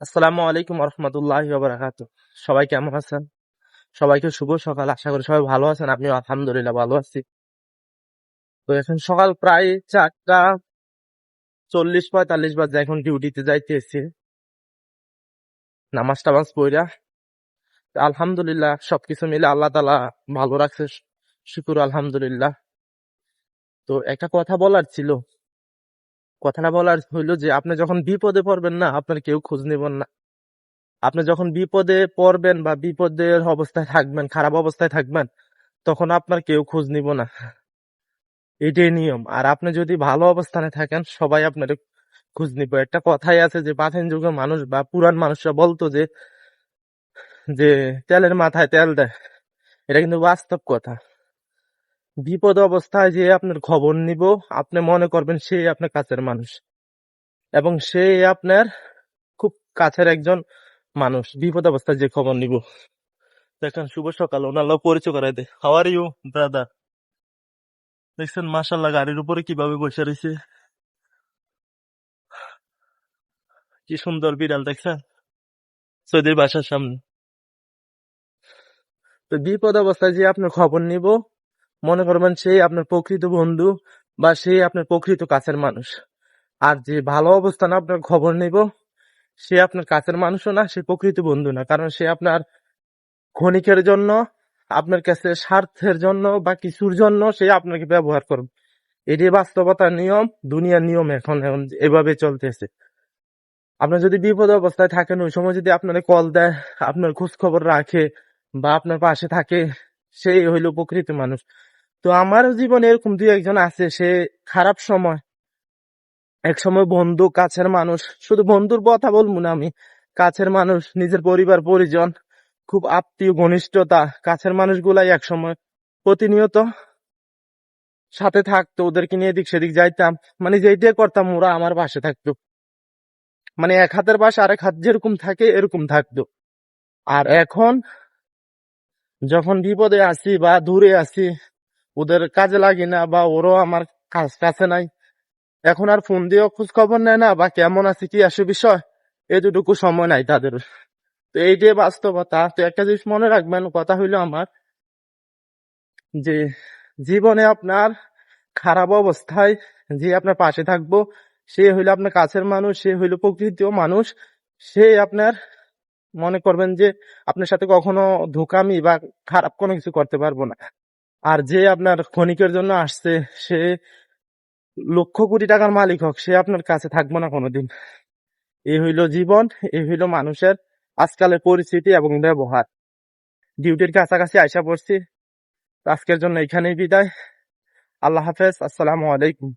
আসসালামু আলাইকুম রহমতুল্লাহ বারাকাতু সবাই কেমন আছেন? সবাইকে শুভ সকাল। আশা করি সবাই ভালো আছেন। আপনি আলহামদুলিল্লাহ ভালো আছি। তো এখন সকাল প্রায় চারটা চল্লিশ পঁয়তাল্লিশ বাজে এখন ডিউটিতে যাইতেছি। নামাজ টামাজ পড়া আলহামদুলিল্লাহ সবকিছু মিলে আল্লাহ তালা ভালো রাখছে। শুকুর আলহামদুলিল্লাহ। তো একটা কথা বলার ছিল। কথাটা বলার হইল যে, আপনি যখন বিপদে পড়বেন না, আপনার কেউ খোঁজ নেবেন না। আপনি যখন বিপদে পড়বেন বা বিপদের অবস্থায় থাকবেন, খারাপ অবস্থায় থাকবেন, তখন আপনার কেউ খোঁজ নিব না। এটাই নিয়ম। আর আপনি যদি ভালো অবস্থানে থাকেন, সবাই আপনার খোঁজ নিব। একটা কথাই আছে যে, প্রাচীন যুগের মানুষ বা পুরান মানুষরা বলতো যে যে, তেলের মাথায় তেল দেয়। এটা কিন্তু বাস্তব কথা। বিপদ অবস্থায় যে আপনার খবর নিব, আপনি মনে করবেন সে আপনার কাছের মানুষ। এবং সে আপনার খুব কাছের একজন মানুষ। বিপদ অবস্থায় যে খবর নিব। দেখেন, শুভ সকাল। ওনার পরিচয় করাই দে। হাউ আর ইউ ব্রাদার দেখছেন মাসাল্লাহ গাড়ির উপরে কীভাবে বসে রয়েছে। কি সুন্দর বিড়াল, দেখছেন? সৌদির বাসার সামনে। তো বিপদ অবস্থায় যে আপনার খবর নিব মনে করবেন সেই আপনার প্রকৃত বন্ধু বা সেই আপনার প্রকৃত কাছের মানুষ। আর যে ভালো অবস্থানে আপনার খবর নিব, সে আপনার কাছের মানুষও না, সে প্রকৃত বন্ধু না। কারণ সে আপনার ক্ষণিকের জন্য, আপনার কাছে স্বার্থের জন্য বা কিছুর জন্য সে আপনাকে ব্যবহার করবে। এটি বাস্তবতার নিয়ম, দুনিয়ার নিয়ম এখন এখন এভাবে চলতেছে। আপনার যদি বিপদ অবস্থায় থাকেন, ওই সময় যদি আপনার কল দেয়, আপনার খোঁজ খবর রাখে বা আপনার পাশে থাকে সেই হইল প্রকৃত মানুষ। তো আমার জীবনে এরকম দুই একজন আছে, সে খারাপ সময়, এক সময় বন্ধু, কাছের মানুষ, শুধু বন্ধুর কথা বলব না আমি, কাছের মানুষ, নিজের পরিবার, পরিজন, খুব আত্মীয়, ঘনিষ্ঠতা, কাছের মানুষগুলাই এক সময় প্রতিনিয়ত সাথে থাকতো, ওদেরকে নিয়ে এদিক সেদিক যাইতাম মানে যেইটাই করতাম ওরা আমার পাশে থাকতো। মানে এক হাতের পাশে আরেক হাত যেরকম থাকে, এরকম থাকতো। আর এখন যখন বিপদে আছি বা দূরে আছি ওদের কাজে লাগি না বা ওরও আমার কাজ কাছে নাই। এখন আর ফোন দিয়েও খোঁজ খবর নেয় না বা কেমন আছে, কি আসে বিষয়, এতটুকু সময় নাই তাদের। তো এই যে বাস্তবতা, তো একটা জিনিস মনে রাখবেন, কথা হইল আমার যে জীবনে আপনার খারাপ অবস্থায় যে আপনার পাশে থাকব, সে হইল আপনার কাছের মানুষ, সে হইল প্রকৃত মানুষ, সে আপনার মনে করবেন যে আপনার সাথে কখনো ধোকামি বা খারাপ কোনো কিছু করতে পারব না। আর যে আপনার ক্ষণিকের জন্য আসছে, সে লক্ষ কোটি টাকার মালিক হোক, সে আপনার কাছে থাকব না কোনোদিন। এই হইল জীবন এই হইল মানুষের আজকালের পরিস্থিতি এবং ব্যবহার। ডিউটির কাছাকাছি আইসা পড়ছি। আজকের জন্য এখানেই বিদায়। আল্লাহ হাফেজ। আসসালামু আলাইকুম।